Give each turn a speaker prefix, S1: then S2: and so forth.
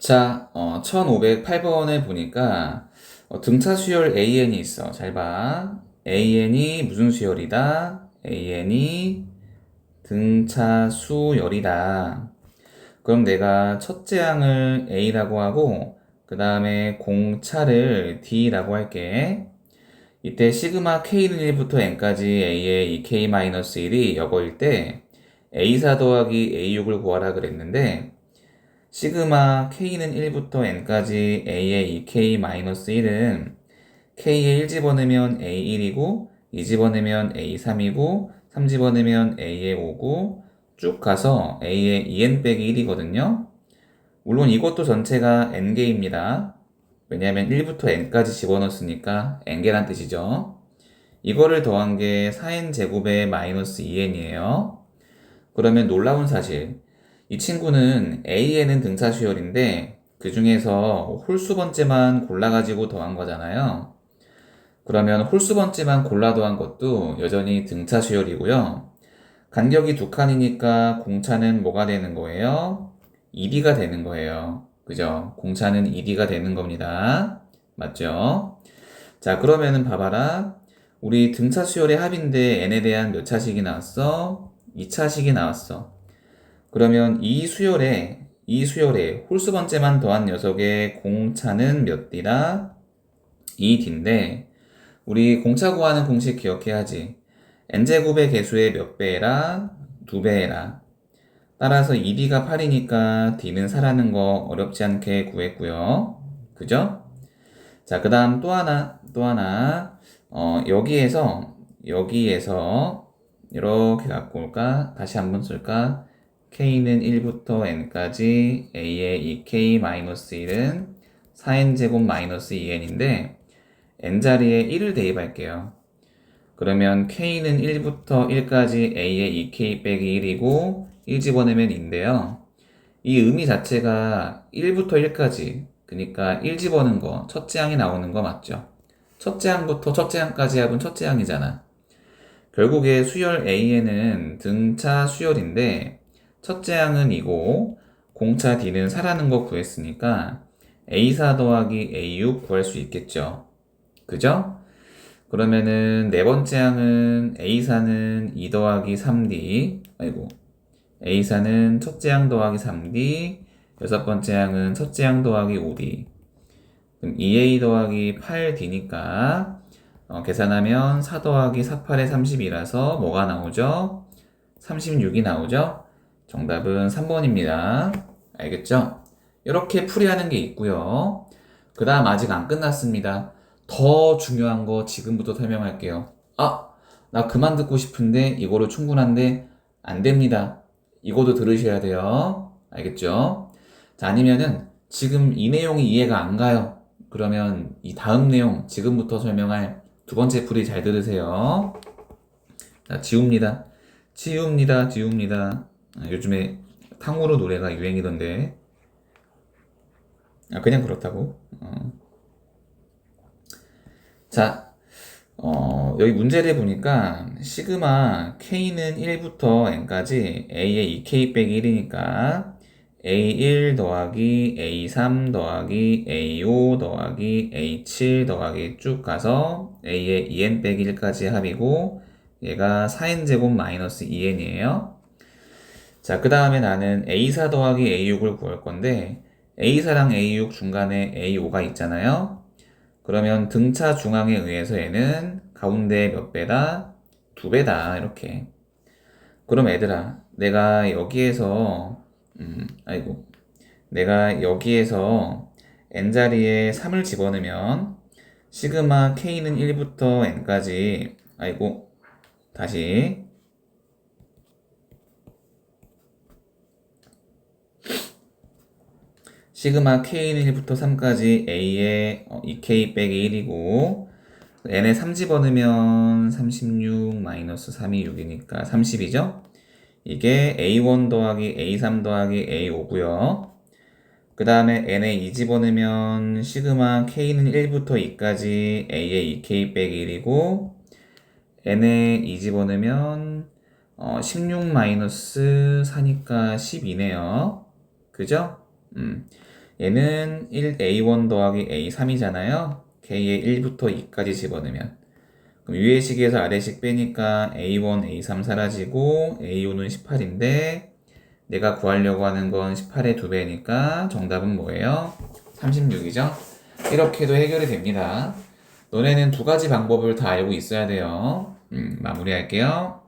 S1: 자, 어, 1508번에 보니까 어, 등차 수열 AN이 있어. 잘 봐. AN이 무슨 수열이다? AN이 등차 수열이다. 그럼 내가 첫째 항을 A라고 하고 그 다음에 공차를 D라고 할게. 이때 시그마 K는 1부터 N까지 A의 2K-1이 여거일 때 A4 더하기 A6을 구하라 그랬는데 시그마 k는 1부터 n까지 a의 2k-1은 k에 1 집어넣으면 a1이고 2 집어넣으면 a3이고 3 집어넣으면 a의 5고 쭉 가서 a의 2n 빼기 1이거든요. 물론 이것도 전체가 n개입니다. 왜냐하면 1부터 n까지 집어넣었으니까 n개란 뜻이죠. 이거를 더한 게 4n 제곱의 마이너스 2n이에요. 그러면 놀라운 사실 이 친구는 A에는 등차 수열인데 그 중에서 홀수 번째만 골라가지고 더한 거잖아요. 그러면 홀수 번째만 골라 더한 것도 여전히 등차 수열이고요. 간격이 두 칸이니까 공차는 뭐가 되는 거예요? 2D가 되는 거예요. 그죠? 공차는 2D가 되는 겁니다. 맞죠? 자, 그러면은 봐봐라. 우리 등차 수열의 합인데 n에 대한 몇 차식이 나왔어? 2차식이 나왔어. 그러면 이 수열에 이 수열에 홀수 번째만 더한 녀석의 공차는 몇 D다? 2D인데 우리 공차 구하는 공식 기억해야지. n제곱의 개수의 몇 배라? 두 배라. 따라서 2D가 8이니까 D는 4라는 거 어렵지 않게 구했고요. 그죠? 자, 그 다음 또 하나, 또 하나. 어, 여기에서, 여기에서 이렇게 갖고 올까? 다시 한번 쓸까? K는 1부터 n까지 a의 2k-1은 4n제곱 마이너스 2n인데 n자리에 1을 대입할게요. 그러면 k는 1부터 1까지 a의 2k 빼기 1이고 1 집어내면 인데요. 이 의미 자체가 1부터 1까지 그러니까 1 집어넣은 거 첫째 항이 나오는 거 맞죠? 첫째 항부터 첫째 항까지 합은 첫째 항이잖아. 결국에 수열 A에는 등차 수열인데 첫째 항은 이고 공차 D는 4라는 거 구했으니까 A4 더하기 A6 구할 수 있겠죠. 그죠? 그러면은 네 번째 항은 A4는 2 더하기 3D 아이고 A4는 첫째 항 더하기 3D 여섯 번째 항은 첫째 항 더하기 5D 그럼 2A 더하기 8D니까 어, 계산하면 4 더하기 4, 8에 30이라서 뭐가 나오죠? 36이 나오죠? 정답은 3번입니다. 알겠죠? 이렇게 풀이하는 게 있고요. 그 다음 아직 안 끝났습니다. 더 중요한 거 지금부터 설명할게요. 아, 나 그만 듣고 싶은데 이거로 충분한데 안 됩니다. 이거도 들으셔야 돼요. 알겠죠? 자, 아니면은 지금 이 내용이 이해가 안 가요. 그러면 이 다음 내용 지금부터 설명할 두 번째 풀이 잘 들으세요. 자, 지웁니다. 지웁니다. 지웁니다. 아, 요즘에 탕후루 노래가 유행이던데. 아, 그냥 그렇다고. 어. 자, 어, 여기 문제를 보니까 시그마 k는 1부터 n까지 a의 2k 빼기 1이니까 a1 더하기 a3 더하기 a5 더하기 a7 더하기 쭉 가서 a의 2n 빼기 1까지 합이고 얘가 4n 제곱 마이너스 2n이에요. 자, 그 다음에 나는 A4 더하기 A6을 구할 건데 A4랑 A6 중간에 A5가 있잖아요. 그러면 등차 중앙에 의해서 얘는 가운데 몇 배다? 두 배다. 이렇게. 그럼 얘들아, 내가 여기에서 음, 아이고. 내가 여기에서 n자리에 3을 집어넣으면 시그마 k는 1부터 n까지 아이고. 다시 시그마 k는 1부터 3까지 a의 2k 빼기 1이고 n에 3 집어넣으면 36 마이너스 3이 6이니까 30이죠? 이게 a1 더하기 a3 더하기 a5고요. 그 다음에 n에 2 집어넣으면 시그마 k는 1부터 2까지 a의 2k 빼기 1이고 n에 2 집어넣으면 어, 16 마이너스 4니까 12네요. 그죠? 음. 얘는 1a1 더하기 a3이잖아요. k의 1부터 2까지 집어넣으면. 그럼 위의 식에서 아래식 빼니까 a1, a3 사라지고 a5는 18인데 내가 구하려고 하는 건 18의 2배니까 정답은 뭐예요? 36이죠? 이렇게도 해결이 됩니다. 너네는 두 가지 방법을 다 알고 있어야 돼요. 음, 마무리할게요.